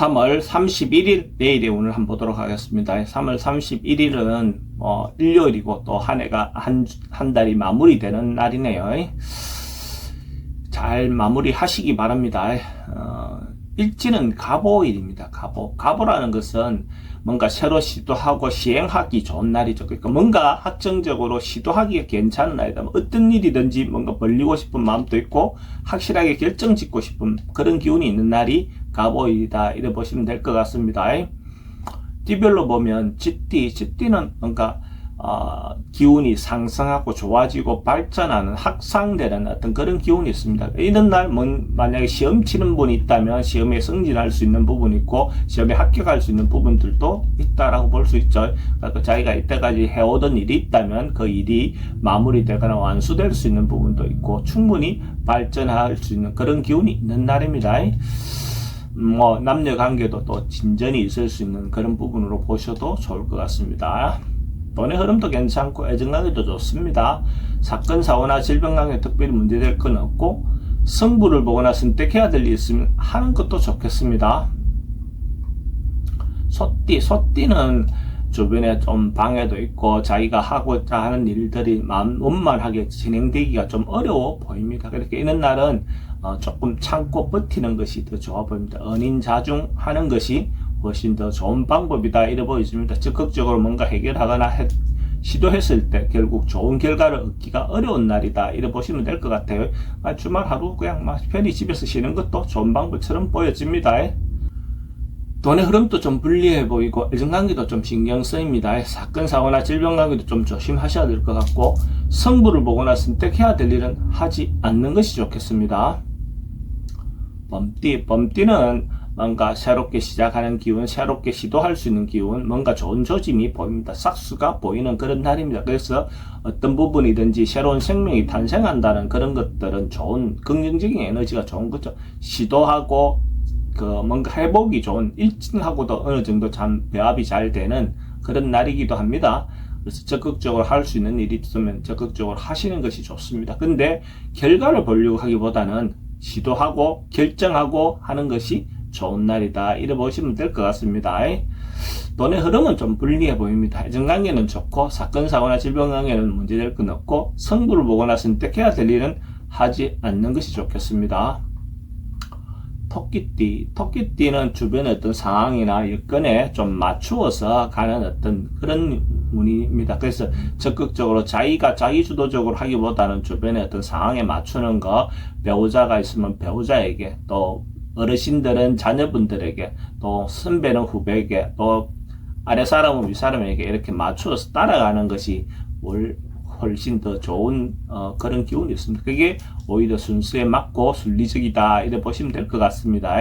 3월 31일 내일의 운을 한번 보도록 하겠습니다. 3월 31일은 어, 일요일이고 또 한 해가 한, 한 달이 마무리되는 날이네요. 잘 마무리하시기 바랍니다. 어, 일지는 가보일입니다. 가보. 가보라는 것은 뭔가 새로 시도하고 시행하기 좋은 날이죠. 그러니까 뭔가 확정적으로 시도하기가 괜찮은 날이다. 뭐 어떤 일이든지 뭔가 벌리고 싶은 마음도 있고 확실하게 결정 짓고 싶은 그런 기운이 있는 날이 가보일이다. 이래 보시면 될 것 같습니다. 띠별로 보면 쥐띠, 쥐띠는 뭔가 어, 기운이 상승하고 좋아지고 발전하는 확산되는 어떤 그런 기운이 있습니다. 이런 날 뭐, 만약에 시험 치는 분이 있다면 시험에 승진할 수 있는 부분이 있고 시험에 합격할 수 있는 부분들도 있다라고 볼 수 있죠. 그러니까 자기가 이때까지 해오던 일이 있다면 그 일이 마무리되거나 완수될 수 있는 부분도 있고 충분히 발전할 수 있는 그런 기운이 있는 날입니다. 뭐 남녀 관계도 또 진전이 있을 수 있는 그런 부분으로 보셔도 좋을 것 같습니다. 돈의 흐름도 괜찮고 애정하기도 좋습니다. 사건, 사고나 질병 관계 특별히 문제될 건 없고 성부를 보거나 선택해야 될 일이 있으면 하는 것도 좋겠습니다. 소띠, 소띠는 주변에 좀 방해도 있고 자기가 하고자 하는 일들이 마음 원만하게 진행되기가 좀 어려워 보입니다. 그렇게 이런 날은 어 조금 참고 버티는 것이 더 좋아 보입니다. 은인자중하는 것이 훨씬 더 좋은 방법이다 이래 보여집니다. 적극적으로 뭔가 해결하거나 해, 시도했을 때 결국 좋은 결과를 얻기가 어려운 날이다 이래 보시면 될 것 같아요. 아, 주말 하루 그냥 막 편히 집에서 쉬는 것도 좋은 방법처럼 보여집니다. 돈의 흐름도 좀 불리해 보이고 애정관계도 좀 신경 쓰입니다. 사건 사고나 질병 관계도 좀 조심하셔야 될 것 같고 성부를 보거나 선택해야 될 일은 하지 않는 것이 좋겠습니다. 범띠 범띠는 뭔가 새롭게 시작하는 기운, 새롭게 시도할 수 있는 기운, 뭔가 좋은 조짐이 보입니다. 싹수가 보이는 그런 날입니다. 그래서 어떤 부분이든지 새로운 생명이 탄생한다는 그런 것들은 좋은 긍정적인 에너지가 좋은 거죠. 시도하고 그 뭔가 회복이 좋은 일진하고도 어느 정도 참 배합이 잘 되는 그런 날이기도 합니다. 그래서 적극적으로 할 수 있는 일이 있으면 적극적으로 하시는 것이 좋습니다. 근데 결과를 보려고 하기보다는 시도하고 결정하고 하는 것이 좋은 날이다. 이래 보시면 될 것 같습니다. 돈의 흐름은 좀 불리해 보입니다. 애정관계는 좋고 사건 사고나 질병 관계는 문제될 건 없고 성부를 보거나 선택해야 될 일은 하지 않는 것이 좋겠습니다. 토끼띠, 토끼띠는 주변의 어떤 상황이나 여건에 좀 맞추어서 가는 어떤 그런 운입니다. 그래서 적극적으로 자기가 자기 주도적으로 하기보다는 주변의 어떤 상황에 맞추는 거, 배우자가 있으면 배우자에게 또 어르신들은 자녀분들에게 또 선배는 후배에게 또 아래 사람은 윗사람에게 이렇게 맞추어서 따라가는 것이 훨씬 더 좋은 어, 그런 기운이 있습니다. 그게 오히려 순수에 맞고 순리적이다 이래 보시면 될 것 같습니다.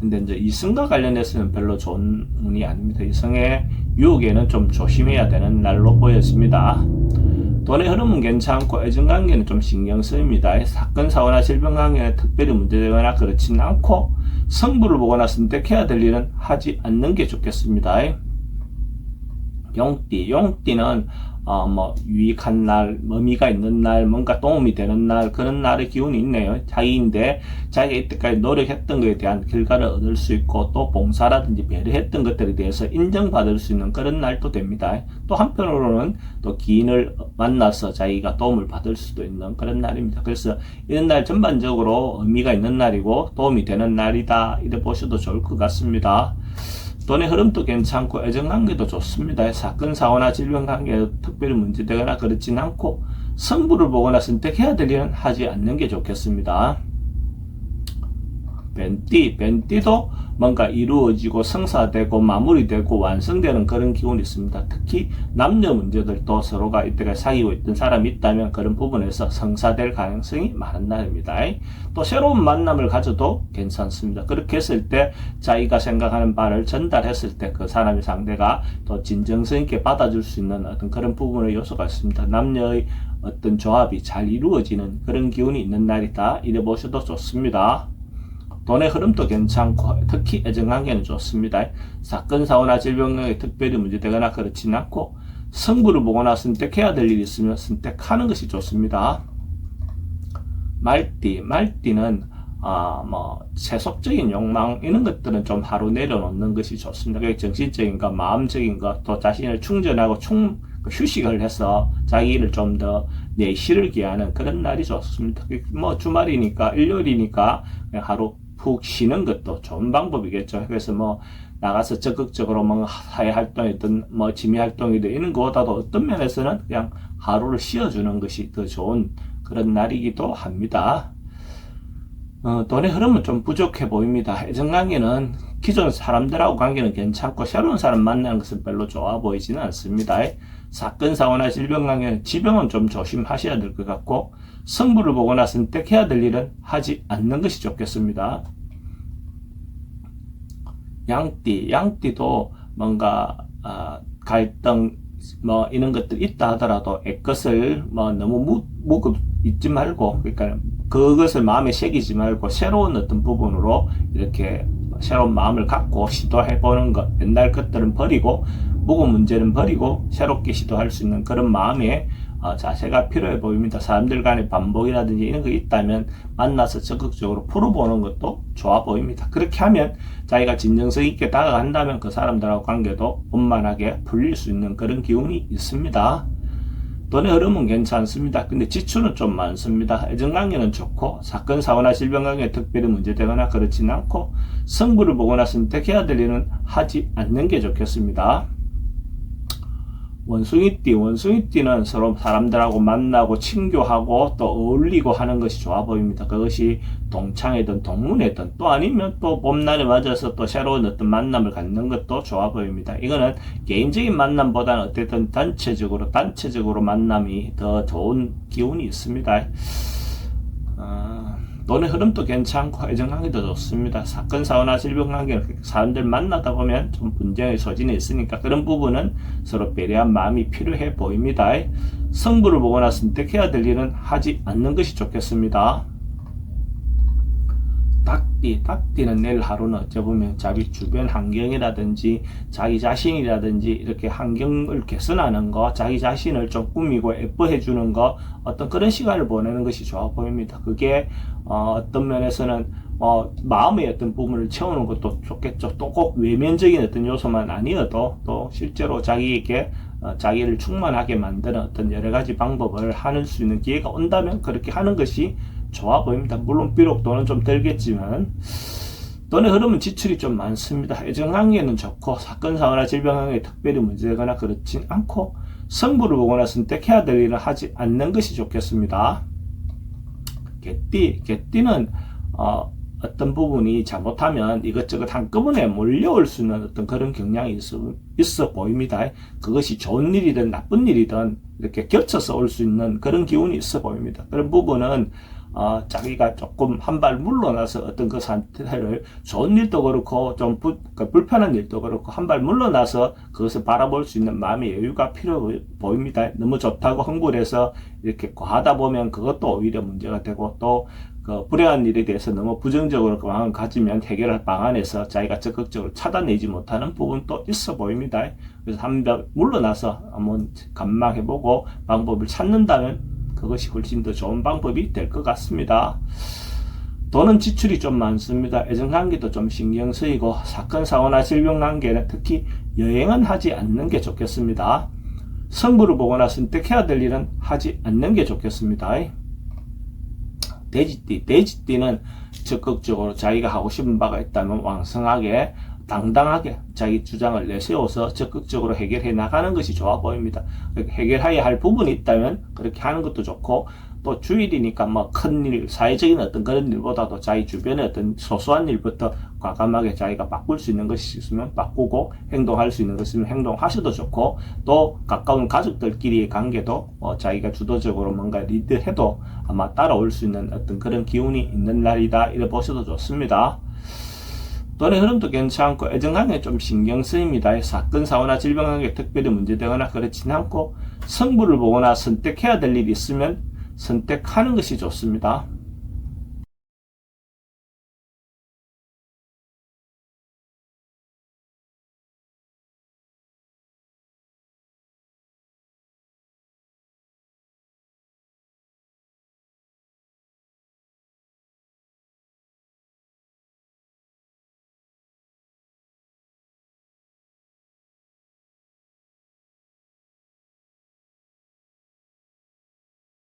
근데 이제 이승과 관련해서는 별로 좋은 운이 아닙니다. 이승의 유혹에는 좀 조심해야 되는 날로 보였습니다. 돈의 흐름은 괜찮고 애정관계는 좀 신경 쓰입니다. 사건, 사고나 질병 관계는 특별히 문제되거나 그렇지는 않고 성부를 보거나 선택해야 될 일은 하지 않는 게 좋겠습니다. 용띠, 용띠는 어, 뭐, 유익한 날, 의미가 있는 날, 뭔가 도움이 되는 날, 그런 날의 기운이 있네요. 자기인데, 자기가 이때까지 노력했던 것에 대한 결과를 얻을 수 있고, 또 봉사라든지 배려했던 것들에 대해서 인정받을 수 있는 그런 날도 됩니다. 또 한편으로는 또 기인을 만나서 자기가 도움을 받을 수도 있는 그런 날입니다. 그래서 이런 날 전반적으로 의미가 있는 날이고, 도움이 되는 날이다. 이래 보셔도 좋을 것 같습니다. 돈의 흐름도 괜찮고 애정관계도 좋습니다. 사건, 사고나 질병관계 특별히 문제되거나 그렇지는 않고 성부를 보거나 선택해야 될 일은 하지 않는 게 좋겠습니다. 벤띠, 벤띠도 뭔가 이루어지고 성사되고 마무리되고 완성되는 그런 기운이 있습니다. 특히 남녀 문제들도 서로가 이때가 사귀고 있던 사람이 있다면 그런 부분에서 성사될 가능성이 많은 날입니다. 또 새로운 만남을 가져도 괜찮습니다. 그렇게 했을 때 자기가 생각하는 바를 전달했을 때 그 사람의 상대가 또 진정성 있게 받아줄 수 있는 어떤 그런 부분의 요소가 있습니다. 남녀의 어떤 조합이 잘 이루어지는 그런 기운이 있는 날이다. 이래 보셔도 좋습니다. 돈의 흐름도 괜찮고 특히 애정관계는 좋습니다. 사건, 사고나 질병에 특별히 문제되거나 그렇지는 않고 성부를 보거나 선택해야 될 일이 있으면 선택하는 것이 좋습니다. 말띠, 말띠는 아, 뭐, 세속적인 욕망, 이런 것들은 좀 하루 내려놓는 것이 좋습니다. 그게 정신적인 것, 마음적인 것, 또 자신을 충전하고 충, 그 휴식을 해서 자기를 좀더 내실을 기하는 그런 날이 좋습니다. 뭐, 주말이니까, 일요일이니까, 하루 푹 쉬는 것도 좋은 방법이겠죠. 그래서 뭐, 나가서 적극적으로 뭐 사회 활동이든 뭐 지미 활동이든 이런 거보다도 어떤 면에서는 그냥 하루를 쉬어주는 것이 더 좋은 그런 날이기도 합니다. 어, 돈의 흐름은 좀 부족해 보입니다. 애정 관계는 기존 사람들하고 관계는 괜찮고 새로운 사람 만나는 것은 별로 좋아 보이지는 않습니다. 사건, 사고나 질병 관계는 지병은 좀 조심하셔야 될 것 같고 성부를 보거나 선택해야 될 일은 하지 않는 것이 좋겠습니다. 양띠, 양띠도 뭔가 어, 갈등 뭐 이런 것들 있다 하더라도 애것을 뭐 너무 무, 무 잊지 말고 그러니까 그것을 마음에 새기지 말고 새로운 어떤 부분으로 이렇게 새로운 마음을 갖고 시도해 보는 것 옛날 것들은 버리고 묵은 문제는 버리고 새롭게 시도할 수 있는 그런 마음의 어, 자세가 필요해 보입니다. 사람들 간의 반복이라든지 이런 거 있다면 만나서 적극적으로 풀어보는 것도 좋아 보입니다. 그렇게 하면 자기가 진정성 있게 다가간다면 그 사람들하고 관계도 원만하게 풀릴 수 있는 그런 기운이 있습니다. 돈의 흐름은 괜찮습니다. 근데 지출은 좀 많습니다. 애정관계는 좋고 사건, 사고나 질병관계에 특별히 문제되거나 그렇지는 않고 성부를 보거나 선택해야 될 일은 하지 않는 게 좋겠습니다. 원숭이띠, 원숭이띠는 서로 사람들하고 만나고 친교하고 또 어울리고 하는 것이 좋아 보입니다. 그것이 동창이든 동문이든 또 아니면 또 봄날에 맞아서 또 새로운 어떤 만남을 갖는 것도 좋아 보입니다. 이거는 개인적인 만남보다는 어쨌든 단체적으로, 단체적으로 만남이 더 좋은 기운이 있습니다. 어... 돈의 흐름도 괜찮고 애정관계도 좋습니다. 사건 사고나 질병관계 사람들 만나다 보면 좀 분쟁의 소진이 있으니까 그런 부분은 서로 배려한 마음이 필요해 보입니다. 성부를 보거나 선택해야 될 일은 하지 않는 것이 좋겠습니다. 닭띠, 닭띠는 내일 하루는 어째 보면 자기 주변 환경이라든지 자기 자신이라든지 이렇게 환경을 개선하는 거, 자기 자신을 좀 꾸미고 예뻐해 주는 거, 어떤 그런 시간을 보내는 것이 좋아 보입니다. 그게 어, 떤 면에서는 어, 마음의 어떤 부분을 채우는 것도 좋겠죠. 또 꼭 외면적인 어떤 요소만 아니어도 또 실제로 자기에게 어, 자기를 충만하게 만드는 어떤 여러 가지 방법을 하는 수 있는 기회가 온다면 그렇게 하는 것이 좋아 보입니다. 물론 비록 돈은 좀 들겠지만 돈의 흐름은 지출이 좀 많습니다. 애정관계는 좋고 사건 사고나 질병 관계에 특별히 문제거나 그렇진 않고 성부를 보거나 선택해야 될 일을 하지 않는 것이 좋겠습니다. 개띠, 개띠는 어, 어떤 부분이 잘못하면 이것저것 한꺼번에 몰려올 수 있는 어떤 그런 경향이 있어, 있어 보입니다. 그것이 좋은 일이든 나쁜 일이든 이렇게 겹쳐서 올 수 있는 그런 기운이 있어 보입니다. 그런 부분은 어, 자기가 조금 한 발 물러나서 어떤 그 상태를 좋은 일도 그렇고 좀 부, 그 불편한 일도 그렇고 한 발 물러나서 그것을 바라볼 수 있는 마음의 여유가 필요 보입니다. 너무 좋다고 흥분해서 이렇게 과하다 보면 그것도 오히려 문제가 되고 또 그 불행한 일에 대해서 너무 부정적으로 그 마음을 가지면 해결할 방안에서 자기가 적극적으로 차단내지 못하는 부분도 있어 보입니다. 그래서 한 발 물러나서 한번 감망해보고 방법을 찾는다면 그것이 훨씬 더 좋은 방법이 될 것 같습니다. 돈은 지출이 좀 많습니다. 애정관계도 좀 신경 쓰이고 사건 사고나 질병 관계는 특히 여행은 하지 않는 게 좋겠습니다. 성부를 보거나 선택해야 될 일은 하지 않는 게 좋겠습니다. 돼지띠, 돼지띠는 적극적으로 자기가 하고 싶은 바가 있다면 왕성하게 당당하게 자기 주장을 내세워서 적극적으로 해결해 나가는 것이 좋아 보입니다. 해결해야 할 부분이 있다면 그렇게 하는 것도 좋고 또 주일이니까 뭐 큰 일, 사회적인 어떤 그런 일보다도 자기 주변의 어떤 소소한 일부터 과감하게 자기가 바꿀 수 있는 것이 있으면 바꾸고 행동할 수 있는 것이면 행동하셔도 좋고 또 가까운 가족들끼리의 관계도 뭐 자기가 주도적으로 뭔가 리드해도 아마 따라올 수 있는 어떤 그런 기운이 있는 날이다 이래 보셔도 좋습니다. 돈의 흐름도 괜찮고 애정관계에 좀 신경 쓰입니다. 사건, 사고나 질병 관계 특별히 문제되거나 그렇진 않고 성부를 보거나 선택해야 될 일이 있으면 선택하는 것이 좋습니다.